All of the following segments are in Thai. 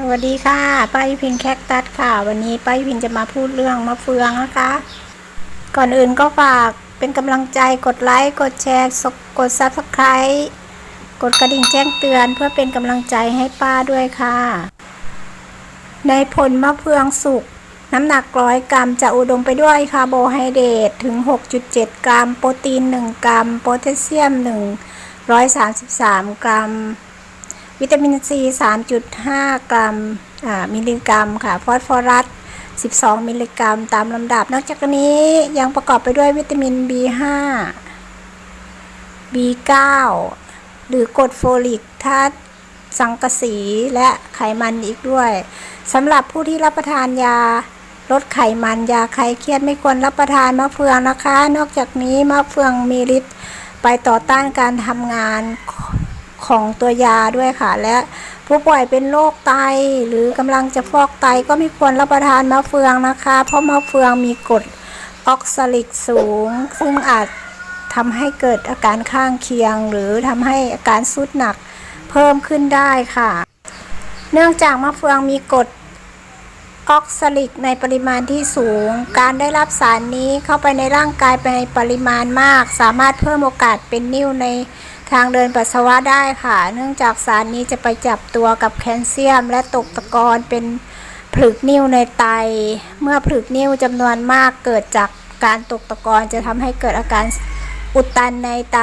สวัสดีค่ะ ป้ายุพินแคคตัสค่ะ วันนี้ป้ายุพินจะมาพูดเรื่องมะเฟืองนะคะ ก่อนอื่นก็ฝากเป็นกำลังใจกดไลค์ กดแชร์ กดซับสไคร b ์กดกระดิ่งแจ้งเตือนเพื่อเป็นกำลังใจให้ป้าด้วยค่ะ ในผลมะเฟืองสุก น้ำหนักร้อยกรัมจะอุดมไปด้วยคาร์โบไฮเดรตถึง 6.7 กรัม โปรตีน 1 กรัม โพแทสเซียม 133 กรัม วิตามินซี 3.5 กรัมมิลลิกรัมค่ะ ฟอสฟอรัส 12 มิลลิกรัม ตามลำดับ นอกจากนี้ยังประกอบไปด้วยวิตามิน B5 B9 หรือกรดโฟลิกธาตุสังกะสีและไขมันอีกด้วยสำหรับผู้ที่รับประทานยาลดไขมันยาคลายเครียดไม่ควรรับประทานมะเฟืองนะคะ นอกจากนี้มะเฟืองมีฤทธิ์ไปต่อต้านการทำงาน ของตัวยาด้วยค่ะ และผู้ป่วยเป็นโรคไต หรือกำลังจะฟอกไตก็ไม่ควรรับประทานมะเฟืองนะคะ เพราะมะเฟืองมีกรดออกซาลิกสูง ซึ่งอาจทำให้เกิดอาการข้างเคียง หรือทำให้อาการสุดหนักเพิ่มขึ้นได้ค่ะ เนื่องจากมะเฟืองมีกรดออกซาลิกในปริมาณที่สูง การได้รับสารนี้เข้าไปในร่างกายไปในปริมาณมาก สามารถเพิ่มโอกาสเป็นนิ่วใน ทางเดินปัสสาวะได้ค่ะ เนื่องจากสารนี้จะไปจับตัวกับแคลเซียม และตกตะกอนเป็นผลึกนิ่วในไต เมื่อผลึกนิ่วจำนวนมากเกิดจากการตกตะกอนจะทำให้เกิดอาการอุดตันในไต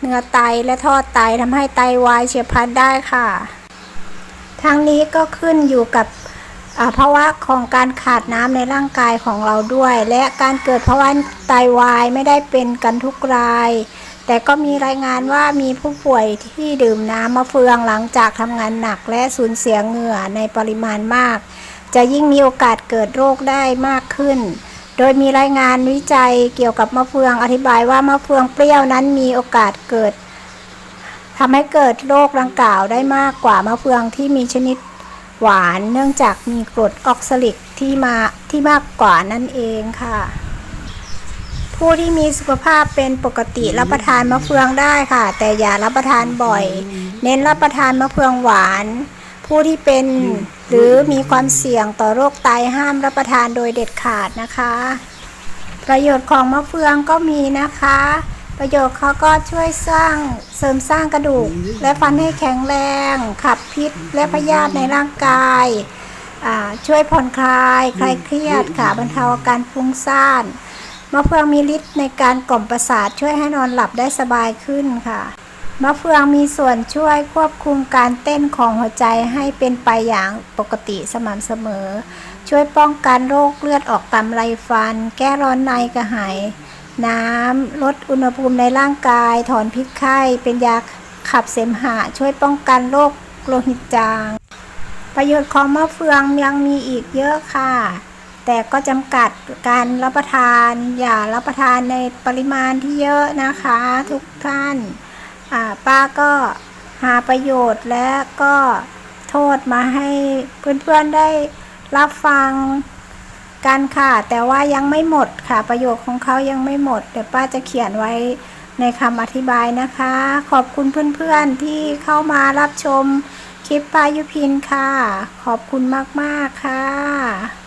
เนื้อไตและท่อไตทำให้ไตวายเฉียบพลันได้ค่ะ ทั้งนี้ก็ขึ้นอยู่กับภาวะของการขาดน้ำในร่างกายของเราด้วย และการเกิดภาวะไตวายไม่ได้เป็นกันทุกราย แต่ก็มีรายงานว่ามีผู้ป่วยที่ดื่มน้ำมะเฟืองหลังจากทำงานหนักและสูญเสียเหงื่อในปริมาณมาก จะยิ่งมีโอกาสเกิดโรคได้มากขึ้น โดยมีรายงานวิจัยเกี่ยวกับมะเฟืองอธิบายว่ามะเฟืองเปรี้ยวนั้นมีโอกาสเกิดทำให้เกิดโรคดังกล่าวได้มากกว่ามะเฟืองที่มีชนิดหวานเนื่องจากมีกรดออกซาลิกที่มาที่มากกว่านั่นเองค่ะ ผู้ที่มีสุขภาพเป็นปกติรับประทานมะเฟืองได้ค่ะ แต่อย่ารับประทานบ่อย เน้นรับประทานมะเฟืองหวาน ผู้ที่เป็นหรือมีความเสี่ยงต่อโรคไตห้ามรับประทานโดยเด็ดขาดนะคะ ประโยชน์ของมะเฟืองก็มีนะคะ ประโยชน์เขาก็ช่วยสร้างเสริมสร้างกระดูก และฟันให้แข็งแรง ขับพิษและพยาธิในร่างกายอ่าช่วยผ่อนคลาย คลายเครียดค่ะบรรเทาอาการฟุ้งซ่าน มะเฟืองมีฤทธิ์ในการกล่อมประสาทช่วยให้นอนหลับได้สบายขึ้นค่ะ มะเฟืองมีส่วนช่วยควบคุมการเต้นของหัวใจให้เป็นไปอย่างปกติสม่ำเสมอ ช่วยป้องกันโรคเลือดออกตามไรฟัน แก้ร้อนในกระหาย น้ำลดอุณหภูมิในร่างกาย ถอนพิษไข้ เป็นยาขับเสมหะ ช่วยป้องกันโรคโลหิตจาง ประโยชน์ของมะเฟืองยังมีอีกเยอะค่ะ แต่ก็จำกัด การรับประทาน อย่ารับประทานในปริมาณที่เยอะนะคะ ทุกท่านป้าก็หาประโยชน์และก็โทษมาให้เพื่อนๆได้รับฟังกันค่ะ แต่ว่ายังไม่หมดค่ะ ประโยคของเขายังไม่หมด เดี๋ยวป้าจะเขียนไว้ในคำอธิบายนะคะ ขอบคุณเพื่อนๆที่เข้ามารับชมคลิปป้ายุพินค่ะ ขอบคุณมากๆค่ะ